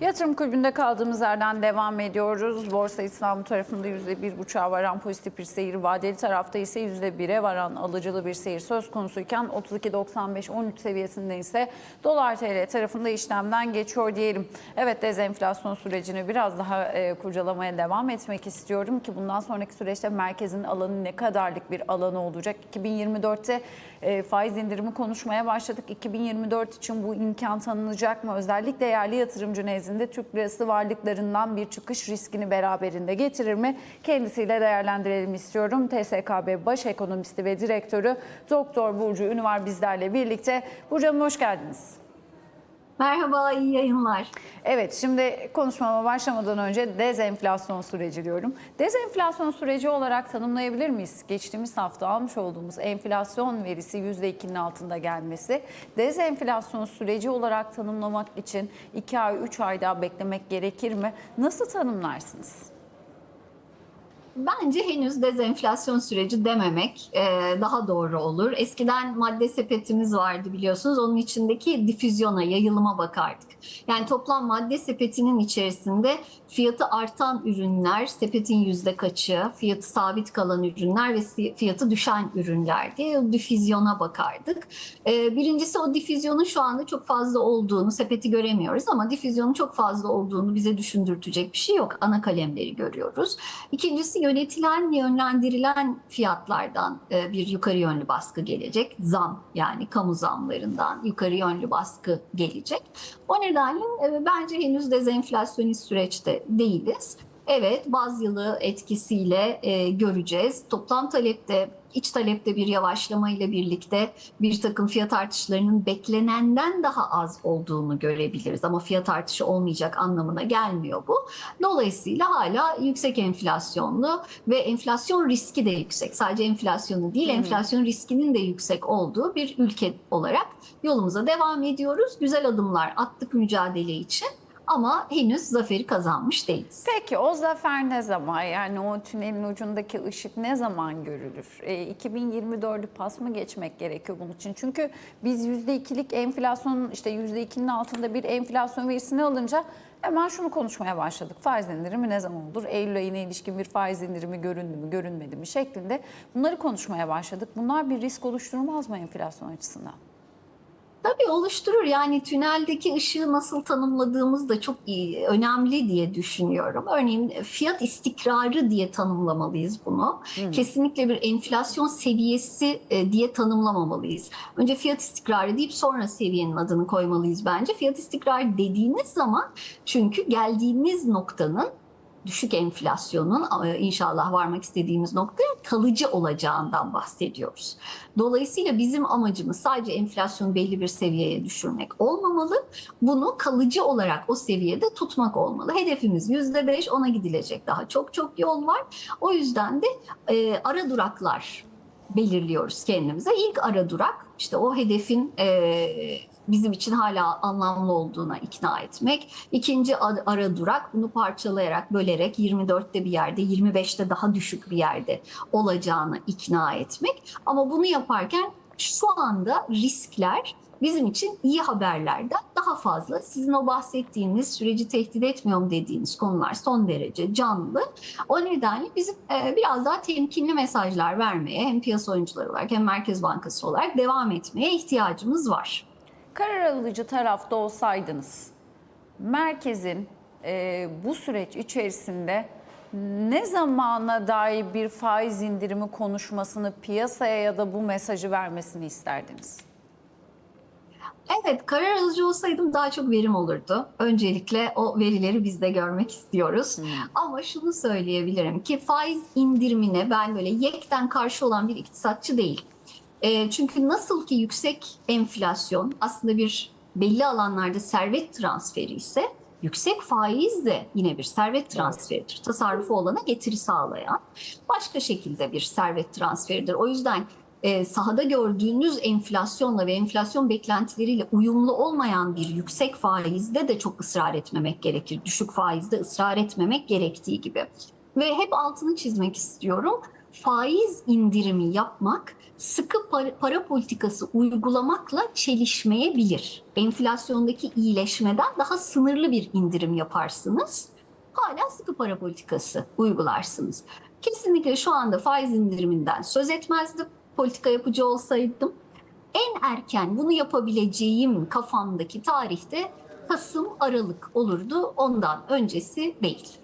Yatırım kulübünde kaldığımız yerden devam ediyoruz. Borsa İstanbul tarafında %1,5'a varan pozitif bir seyir, vadeli tarafta ise %1'e varan alıcılı bir seyir söz konusuyken 32.95-13 seviyesinde ise dolar TL tarafında işlemden geçiyor diyelim. Evet dezenflasyon sürecini biraz daha e, kurcalamaya devam etmek istiyorum ki bundan sonraki süreçte merkezin alanı ne kadarlık bir alanı olacak? 2024'te e, faiz indirimi konuşmaya başladık. 2024 için bu imkan tanınacak mı? Özellikle yerli yatırımcı nezdinde Türk lirası varlıklarından bir çıkış riskini beraberinde getirir mi? Kendisiyle değerlendirelim istiyorum. TSKB Baş Ekonomisti ve Direktörü Doktor Burcu Ünvar bizlerle birlikte. Burcu Hanım hoş geldiniz. Merhaba, iyi yayınlar. Evet, şimdi konuşmama başlamadan önce dezenflasyon süreci diyorum. Dezenflasyon süreci olarak tanımlayabilir miyiz? Geçtiğimiz hafta almış olduğumuz enflasyon verisi %2'nin altında gelmesi. Dezenflasyon süreci olarak tanımlamak için 2 ay, 3 ay daha beklemek gerekir mi? Nasıl tanımlarsınız? Bence henüz dezenflasyon süreci dememek e, daha doğru olur. Eskiden madde sepetimiz vardı biliyorsunuz. Onun içindeki difüzyona, yayılıma bakardık. Yani toplam madde sepetinin içerisinde fiyatı artan ürünler, sepetin yüzde kaçı, fiyatı sabit kalan ürünler ve fiyatı düşen ürünler diye o difüzyona bakardık. E, birincisi o difüzyonun şu anda çok fazla olduğunu, sepeti göremiyoruz ama difüzyonun çok fazla olduğunu bize düşündürtecek bir şey yok. Ana kalemleri görüyoruz. İkincisi yönetilen, yönlendirilen fiyatlardan e, bir yukarı yönlü baskı gelecek. Zam yani kamu zamlarından yukarı yönlü baskı gelecek. O nedenle e, bence henüz dezenflasyonist süreçte değiliz. Evet, baz yılı etkisiyle e, göreceğiz. Toplam talepte, iç talepte bir yavaşlama ile birlikte bir takım fiyat artışlarının beklenenden daha az olduğunu görebiliriz. Ama fiyat artışı olmayacak anlamına gelmiyor bu. Dolayısıyla hala yüksek enflasyonlu ve enflasyon riski de yüksek. Sadece enflasyonu değil, enflasyon riskinin de yüksek olduğu bir ülke olarak yolumuza devam ediyoruz. Güzel adımlar attık mücadele için. Ama henüz zaferi kazanmış değiliz. Peki o zafer ne zaman? Yani o tünelin ucundaki ışık ne zaman görülür? E, 2024'ü pas mı geçmek gerekiyor bunun için? Çünkü biz %2'lik enflasyon işte %2'nin altında bir enflasyon verisini alınca hemen şunu konuşmaya başladık. Faiz indirimi ne zaman olur? Eylül ayına ilişkin bir faiz indirimi göründü mü, görünmedi mi şeklinde bunları konuşmaya başladık. Bunlar bir risk oluşturmaz mı enflasyon açısından? Tabii oluşturur. Yani tüneldeki ışığı nasıl tanımladığımız da çok iyi, önemli diye düşünüyorum. Örneğin fiyat istikrarı diye tanımlamalıyız bunu. Kesinlikle bir enflasyon seviyesi e, diye tanımlamamalıyız. Önce fiyat istikrarı deyip sonra seviyenin adını koymalıyız bence. Fiyat istikrarı dediğiniz zaman çünkü geldiğimiz noktanın düşük enflasyonun e, inşallah varmak istediğimiz noktaya kalıcı olacağından bahsediyoruz. Dolayısıyla bizim amacımız sadece enflasyonu belli bir seviyeye düşürmek olmamalı. Bunu kalıcı olarak o seviyede tutmak olmalı. Hedefimiz %5 ona gidilecek daha çok çok yol var. O yüzden de e, ara duraklar belirliyoruz kendimize. İlk ara durak işte o hedefin e, bizim için hala anlamlı olduğuna ikna etmek. İkinci ara durak bunu parçalayarak, bölerek 24'te bir yerde, 25'te daha düşük bir yerde olacağına ikna etmek. Ama bunu yaparken şu anda riskler bizim için iyi haberlerden daha fazla. Sizin o bahsettiğiniz süreci tehdit etmiyorum dediğiniz konular son derece canlı. O nedenle bizim e, biraz daha temkinli mesajlar vermeye hem piyasa oyuncuları olarak hem Merkez Bankası olarak devam etmeye ihtiyacımız var. Karar alıcı tarafta olsaydınız, merkezin e, bu süreç içerisinde ne zamana dair bir faiz indirimi konuşmasını piyasaya ya da bu mesajı vermesini isterdiniz? Evet, karar alıcı olsaydım daha çok verim olurdu. Öncelikle o verileri biz de görmek istiyoruz. Hmm. Ama şunu söyleyebilirim ki faiz indirimine ben böyle yekten karşı olan bir iktisatçı değil. E, çünkü nasıl ki yüksek enflasyon aslında bir belli alanlarda servet transferi ise yüksek faiz de yine bir servet transferidir. Tasarrufu olana getiri sağlayan başka şekilde bir servet transferidir. O yüzden e, sahada gördüğünüz enflasyonla ve enflasyon beklentileriyle uyumlu olmayan bir yüksek faizde de çok ısrar etmemek gerekir. Düşük faizde ısrar etmemek gerektiği gibi. Ve hep altını çizmek istiyorum. Faiz indirimi yapmak sıkı para, politikası uygulamakla çelişmeyebilir. Enflasyondaki iyileşmeden daha sınırlı bir indirim yaparsınız. Hala sıkı para politikası uygularsınız. Kesinlikle şu anda faiz indiriminden söz etmezdim politika yapıcı olsaydım. En erken bunu yapabileceğim kafamdaki tarihte Kasım Aralık olurdu. Ondan öncesi değil.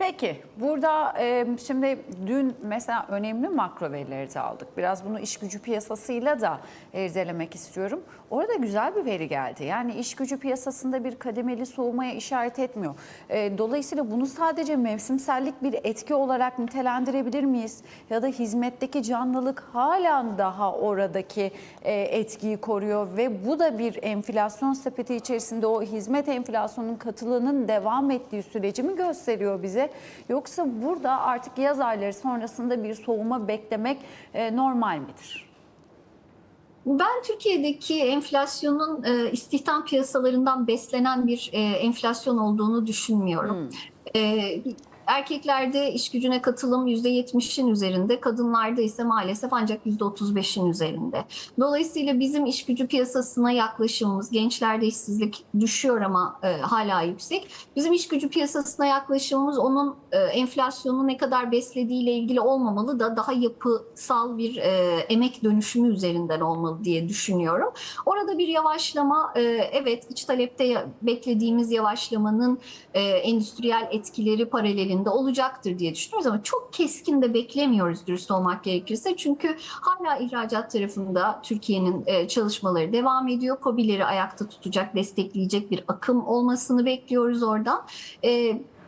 Peki burada e, şimdi dün mesela önemli makro verileri de aldık. Biraz bunu iş gücü piyasasıyla da irdelemek istiyorum. Orada güzel bir veri geldi. Yani iş gücü piyasasında bir kademeli soğumaya işaret etmiyor. E, dolayısıyla bunu sadece mevsimsellik bir etki olarak nitelendirebilir miyiz? Ya da hizmetteki canlılık hala daha oradaki e, etkiyi koruyor ve bu da bir enflasyon sepeti içerisinde o hizmet enflasyonunun katılığının devam ettiği süreci mi gösteriyor bize? Yoksa burada artık yaz ayları sonrasında bir soğuma beklemek e, normal midir? Ben Türkiye'deki enflasyonun e, istihdam piyasalarından beslenen bir e, enflasyon olduğunu düşünmüyorum. E, erkeklerde iş gücüne katılım %70'in üzerinde, kadınlarda ise maalesef ancak %35'in üzerinde. Dolayısıyla bizim iş gücü piyasasına yaklaşımımız, gençlerde işsizlik düşüyor ama e, hala yüksek. Bizim iş gücü piyasasına yaklaşımımız onun e, enflasyonu ne kadar beslediğiyle ilgili olmamalı da daha yapısal bir e, emek dönüşümü üzerinden olmalı diye düşünüyorum. Orada bir yavaşlama, e, evet iç talepte beklediğimiz yavaşlamanın e, endüstriyel etkileri paralelinde olacaktır diye düşünüyoruz ama çok keskin de beklemiyoruz dürüst olmak gerekirse. Çünkü hala ihracat tarafında Türkiye'nin e, çalışmaları devam ediyor. COBİ'leri ayakta tutacak, destekleyecek bir akım olmasını bekliyoruz oradan.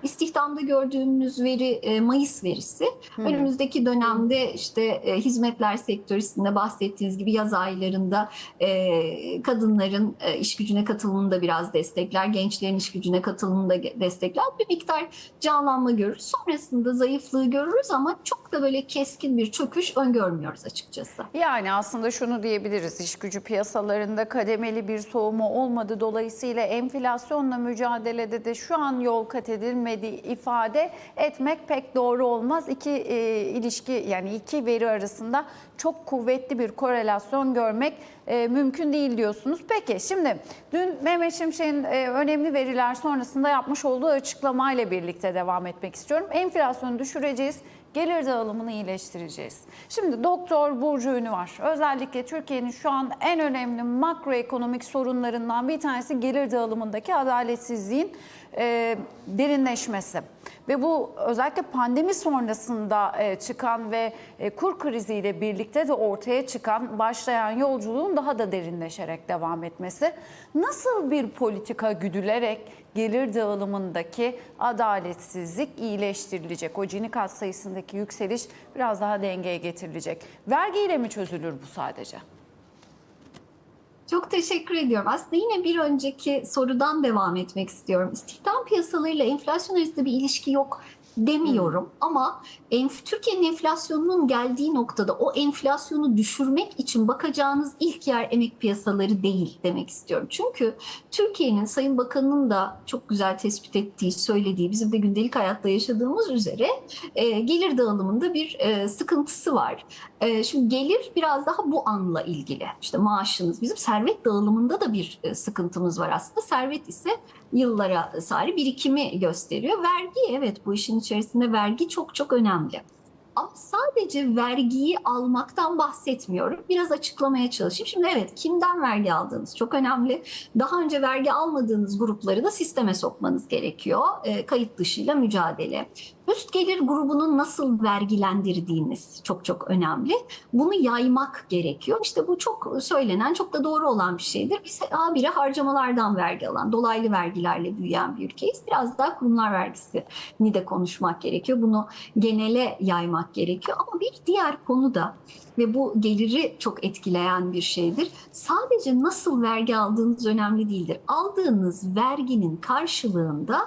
İstihdamda gördüğümüz veri e, Mayıs verisi. Önümüzdeki dönemde işte e, hizmetler sektöründe bahsettiğiniz gibi yaz aylarında e, kadınların iş gücüne katılımını da biraz destekler, gençlerin iş gücüne katılımını da destekler. Bir miktar canlanma görürüz. Sonrasında zayıflığı görürüz ama çok da böyle keskin bir çöküş öngörmüyoruz açıkçası. Yani aslında şunu diyebiliriz. İş gücü piyasalarında kademeli bir soğuma olmadı. Dolayısıyla enflasyonla mücadelede de şu an yol kat edilmediği ifade etmek pek doğru olmaz. İki e, ilişki yani iki veri arasında çok kuvvetli bir korelasyon görmek e, mümkün değil diyorsunuz. Peki şimdi dün Mehmet Şimşek'in e, önemli veriler sonrasında yapmış olduğu açıklamayla birlikte devam etmek istiyorum. Enflasyonu düşüreceğiz gelir dağılımını iyileştireceğiz. Şimdi Doktor Burcu Ünü var. Özellikle Türkiye'nin şu an en önemli makroekonomik sorunlarından bir tanesi gelir dağılımındaki adaletsizliğin e, derinleşmesi. Ve bu özellikle pandemi sonrasında e, çıkan ve e, kur kriziyle birlikte de ortaya çıkan başlayan yolculuğun daha da derinleşerek devam etmesi. Nasıl bir politika güdülerek gelir dağılımındaki adaletsizlik iyileştirilecek? O Gini kat sayısındaki yükseliş biraz daha dengeye getirilecek. Vergiyle mi çözülür bu sadece? Çok teşekkür ediyorum. Aslında yine bir önceki sorudan devam etmek istiyorum. İstihdam piyasalarıyla enflasyon arasında bir ilişki yok demiyorum ama enf- Türkiye'nin enflasyonunun geldiği noktada o enflasyonu düşürmek için bakacağınız ilk yer emek piyasaları değil demek istiyorum. Çünkü Türkiye'nin Sayın Bakan'ın da çok güzel tespit ettiği, söylediği, bizim de gündelik hayatta yaşadığımız üzere e, gelir dağılımında bir e, sıkıntısı var. E, şimdi gelir biraz daha bu anla ilgili. İşte maaşınız, bizim servet dağılımında da bir e, sıkıntımız var aslında. Servet ise yıllara sari birikimi gösteriyor. Vergi evet bu işin içerisinde vergi çok çok önemli. Ama sadece vergiyi almaktan bahsetmiyorum. Biraz açıklamaya çalışayım. Şimdi evet kimden vergi aldığınız çok önemli. Daha önce vergi almadığınız grupları da sisteme sokmanız gerekiyor. E, kayıt dışıyla mücadele. Üst gelir grubunun nasıl vergilendirdiğiniz çok çok önemli. Bunu yaymak gerekiyor. İşte bu çok söylenen, çok da doğru olan bir şeydir. Biz habire harcamalardan vergi alan, dolaylı vergilerle büyüyen bir ülkeyiz. Biraz daha kurumlar vergisini de konuşmak gerekiyor. Bunu genele yaymak gerekiyor. Ama bir diğer konu da ve bu geliri çok etkileyen bir şeydir. Sadece nasıl vergi aldığınız önemli değildir. Aldığınız verginin karşılığında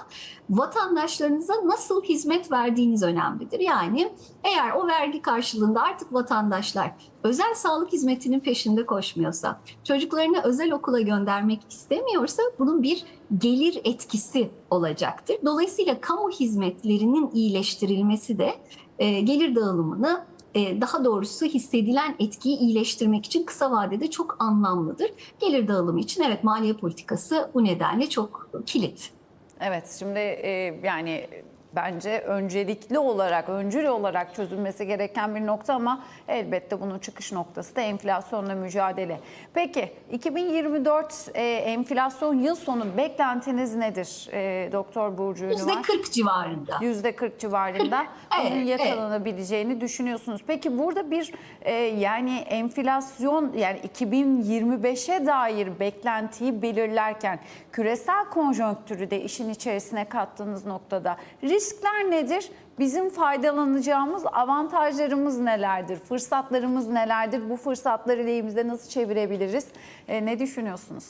vatandaşlarınıza nasıl hizmet verdiğiniz önemlidir. Yani eğer o vergi karşılığında artık vatandaşlar özel sağlık hizmetinin peşinde koşmuyorsa, çocuklarını özel okula göndermek istemiyorsa bunun bir gelir etkisi olacaktır. Dolayısıyla kamu hizmetlerinin iyileştirilmesi de e, gelir dağılımını e, daha doğrusu hissedilen etkiyi iyileştirmek için kısa vadede çok anlamlıdır. Gelir dağılımı için evet maliye politikası bu nedenle çok kilit. Evet şimdi e, yani bence öncelikli olarak, öncül olarak çözülmesi gereken bir nokta ama elbette bunun çıkış noktası da enflasyonla mücadele. Peki 2024 e, enflasyon yıl sonu beklentiniz nedir e, Doktor Burcu Ünüvar? %40 civarında. %40 civarında Evet, bunun evet. yakalanabileceğini düşünüyorsunuz. Peki burada bir e, yani enflasyon yani 2025'e dair beklentiyi belirlerken küresel konjonktürü de işin içerisine kattığınız noktada riskler nedir? Bizim faydalanacağımız avantajlarımız nelerdir? Fırsatlarımız nelerdir? Bu fırsatları lehimize nasıl çevirebiliriz? E, ne düşünüyorsunuz?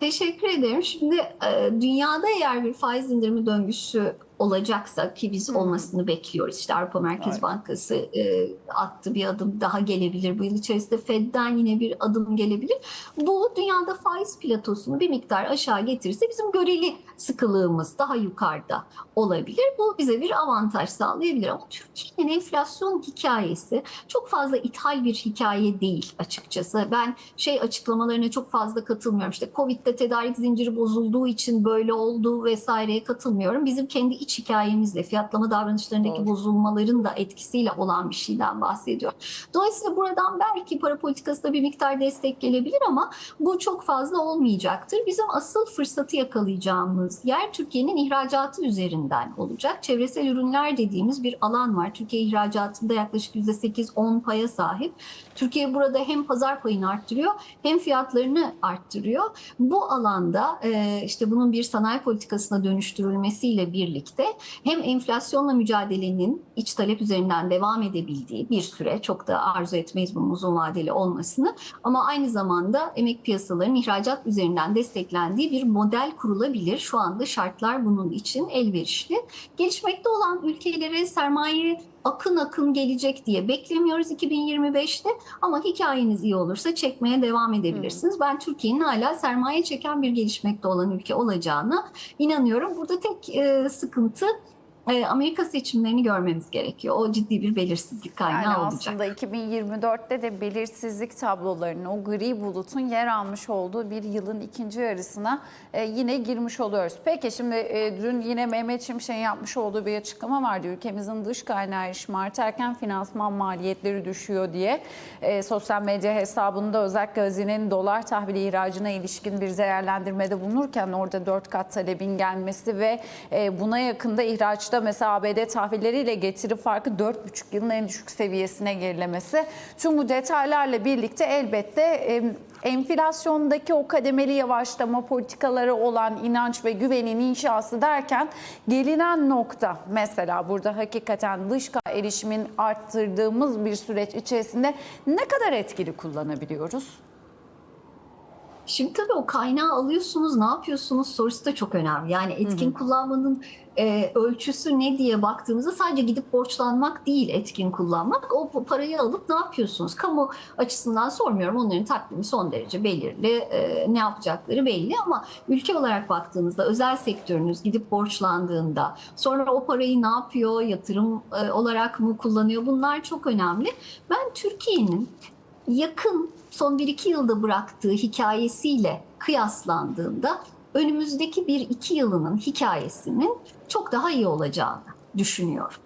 Teşekkür ederim. Şimdi e, dünyada eğer bir faiz indirimi döngüsü olacaksa ki biz olmasını bekliyoruz. İşte Avrupa Merkez Evet. Bankası e, attı bir adım daha gelebilir. Bu yıl içerisinde Fed'den yine bir adım gelebilir. Bu dünyada faiz platosunu bir miktar aşağı getirirse bizim göreli sıkılığımız daha yukarıda olabilir. Bu bize bir avantaj sağlayabilir. Ama Türkiye'nin enflasyon hikayesi çok fazla ithal bir hikaye değil açıkçası. Ben şey açıklamalarına çok fazla katılmıyorum. İşte Covid'de tedarik zinciri bozulduğu için böyle oldu vesaireye katılmıyorum. Bizim kendi iç hikayemizle fiyatlama davranışlarındaki Doğru. bozulmaların da etkisiyle olan bir şeyden bahsediyorum. Dolayısıyla buradan belki para politikasına bir miktar destek gelebilir ama bu çok fazla olmayacaktır. Bizim asıl fırsatı yakalayacağımız yer Türkiye'nin ihracatı üzerinden olacak. Çevresel ürünler dediğimiz bir alan var. Türkiye ihracatında yaklaşık %8-10 paya sahip. Türkiye burada hem pazar payını arttırıyor hem fiyatlarını arttırıyor. Bu alanda e, işte bunun bir sanayi politikasına dönüştürülmesiyle birlikte hem enflasyonla mücadelenin iç talep üzerinden devam edebildiği bir süre çok da arzu etmeyiz bunun uzun vadeli olmasını ama aynı zamanda emek piyasalarının ihracat üzerinden desteklendiği bir model kurulabilir. Şu anda şartlar bunun için elverişli. Gelişmekte olan ülkelere sermaye akın akın gelecek diye beklemiyoruz 2025'te ama hikayeniz iyi olursa çekmeye devam edebilirsiniz. Ben Türkiye'nin hala sermaye çeken bir gelişmekte olan ülke olacağına inanıyorum. Burada tek e, sıkıntı e, Amerika seçimlerini görmemiz gerekiyor. O ciddi bir belirsizlik kaynağı Yani olacak. aslında 2024'te de belirsizlik tablolarının o gri bulutun yer almış olduğu bir yılın ikinci yarısına e, yine girmiş oluyoruz. Peki şimdi e, dün yine Mehmet Şimşek'in yapmış olduğu bir açıklama vardı. Ülkemizin dış kaynağı erişimi artarken finansman maliyetleri düşüyor diye. E, sosyal medya hesabında özellikle hazinenin dolar tahvili ihracına ilişkin bir değerlendirmede bulunurken orada 4 kat talebin gelmesi ve e, buna yakında ihraçta mesela ABD tahvilleriyle getiri farkı 4,5 yılın en düşük seviyesine gerilemesi. Tüm bu detaylarla birlikte elbette enflasyondaki o kademeli yavaşlama politikaları olan inanç ve güvenin inşası derken gelinen nokta mesela burada hakikaten dış erişimin arttırdığımız bir süreç içerisinde ne kadar etkili kullanabiliyoruz? Şimdi tabii o kaynağı alıyorsunuz, ne yapıyorsunuz sorusu da çok önemli. Yani etkin kullanmanın e, ölçüsü ne diye baktığımızda sadece gidip borçlanmak değil etkin kullanmak. O parayı alıp ne yapıyorsunuz? Kamu açısından sormuyorum. Onların takvimi son derece belirli. E, ne yapacakları belli ama ülke olarak baktığınızda özel sektörünüz gidip borçlandığında sonra o parayı ne yapıyor? Yatırım e, olarak mı kullanıyor? Bunlar çok önemli. Ben Türkiye'nin yakın son 1-2 yılda bıraktığı hikayesiyle kıyaslandığında önümüzdeki 1-2 yılının hikayesinin çok daha iyi olacağını düşünüyorum.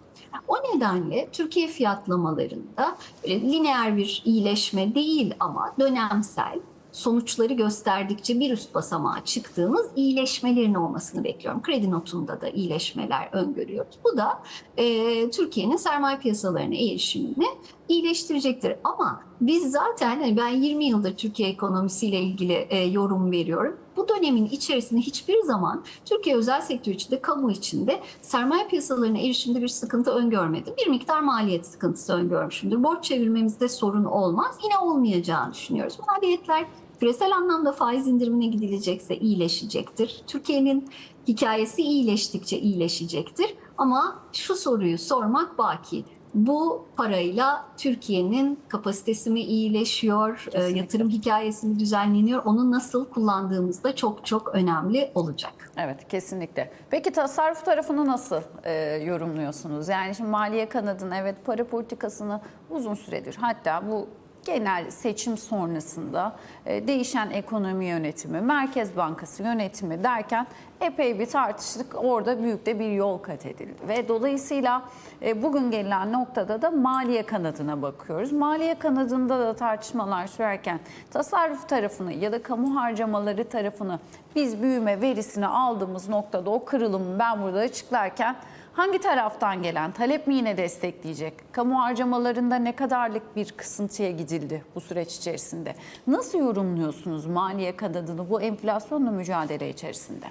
O nedenle Türkiye fiyatlamalarında lineer bir iyileşme değil ama dönemsel sonuçları gösterdikçe bir üst basamağa çıktığımız iyileşmelerin olmasını bekliyorum. Kredi notunda da iyileşmeler öngörüyoruz. Bu da e, Türkiye'nin sermaye piyasalarına erişimini iyileştirecektir. Ama biz zaten hani ben 20 yıldır Türkiye ekonomisiyle ilgili e, yorum veriyorum. Bu dönemin içerisinde hiçbir zaman Türkiye özel sektör içinde, kamu içinde sermaye piyasalarına erişimde bir sıkıntı öngörmedim. Bir miktar maliyet sıkıntısı öngörmüşümdür. Borç çevirmemizde sorun olmaz. Yine olmayacağını düşünüyoruz. Maliyetler küresel anlamda faiz indirimine gidilecekse iyileşecektir. Türkiye'nin hikayesi iyileştikçe iyileşecektir. Ama şu soruyu sormak baki. Bu parayla Türkiye'nin kapasitesi mi iyileşiyor, e, Kesinlikle. yatırım hikayesi mi düzenleniyor, onu nasıl kullandığımız da çok çok önemli olacak. Evet kesinlikle. Peki tasarruf tarafını nasıl e, yorumluyorsunuz? Yani şimdi maliye kanadını evet para politikasını uzun süredir hatta bu genel seçim sonrasında e, değişen ekonomi yönetimi, Merkez Bankası yönetimi derken epey bir tartıştık. Orada büyük de bir yol kat edildi. Ve dolayısıyla e, bugün gelinen noktada da maliye kanadına bakıyoruz. Maliye kanadında da tartışmalar sürerken tasarruf tarafını ya da kamu harcamaları tarafını biz büyüme verisini aldığımız noktada o kırılımı ben burada açıklarken hangi taraftan gelen talep mi yine destekleyecek? Kamu harcamalarında ne kadarlık bir kısıntıya gidildi bu süreç içerisinde? Nasıl yorumluyorsunuz maliye kanadını bu enflasyonla mücadele içerisinde?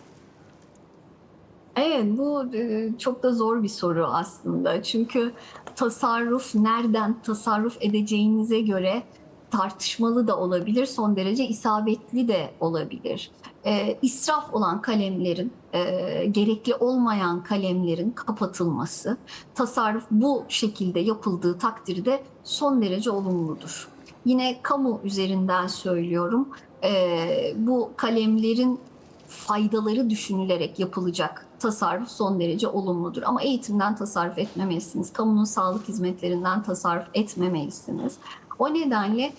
Evet, bu e, çok da zor bir soru aslında. Çünkü tasarruf nereden tasarruf edeceğinize göre tartışmalı da olabilir, son derece isabetli de olabilir. E, israf olan kalemlerin, e, gerekli olmayan kalemlerin kapatılması, tasarruf bu şekilde yapıldığı takdirde son derece olumludur. Yine kamu üzerinden söylüyorum, e, bu kalemlerin faydaları düşünülerek yapılacak tasarruf son derece olumludur. Ama eğitimden tasarruf etmemelisiniz. Kamunun sağlık hizmetlerinden tasarruf etmemelisiniz. O nedenle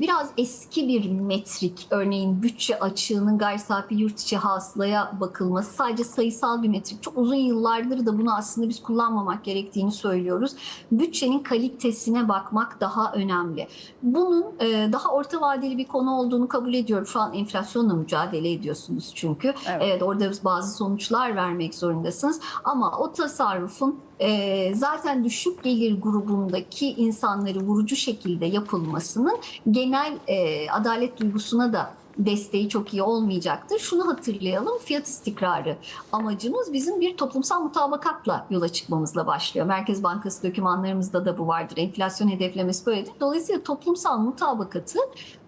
biraz eski bir metrik, örneğin bütçe açığının gayri safi yurt içi hasılaya bakılması sadece sayısal bir metrik. Çok uzun yıllardır da bunu aslında biz kullanmamak gerektiğini söylüyoruz. Bütçenin kalitesine bakmak daha önemli. Bunun e, daha orta vadeli bir konu olduğunu kabul ediyorum. Şu an enflasyonla mücadele ediyorsunuz çünkü. Evet. Evet, orada bazı sonuçlar vermek zorundasınız. Ama o tasarrufun e, zaten düşük gelir grubundaki insanları vurucu şekilde yapılmasının genel e, adalet duygusuna da desteği çok iyi olmayacaktır. Şunu hatırlayalım, fiyat istikrarı amacımız bizim bir toplumsal mutabakatla yola çıkmamızla başlıyor. Merkez Bankası dokümanlarımızda da bu vardır. Enflasyon hedeflemesi böyledir. Dolayısıyla toplumsal mutabakatı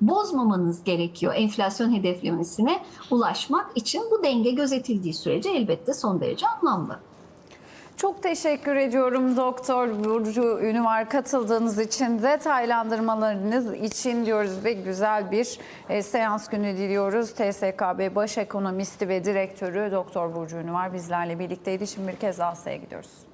bozmamanız gerekiyor enflasyon hedeflemesine ulaşmak için. Bu denge gözetildiği sürece elbette son derece anlamlı. Çok teşekkür ediyorum Doktor Burcu Ünüvar katıldığınız için, detaylandırmalarınız için diyoruz ve güzel bir e, seans günü diliyoruz. TSKB Baş Ekonomisti ve Direktörü Doktor Burcu Ünüvar bizlerle birlikteydi. Şimdi bir kez daha gidiyoruz.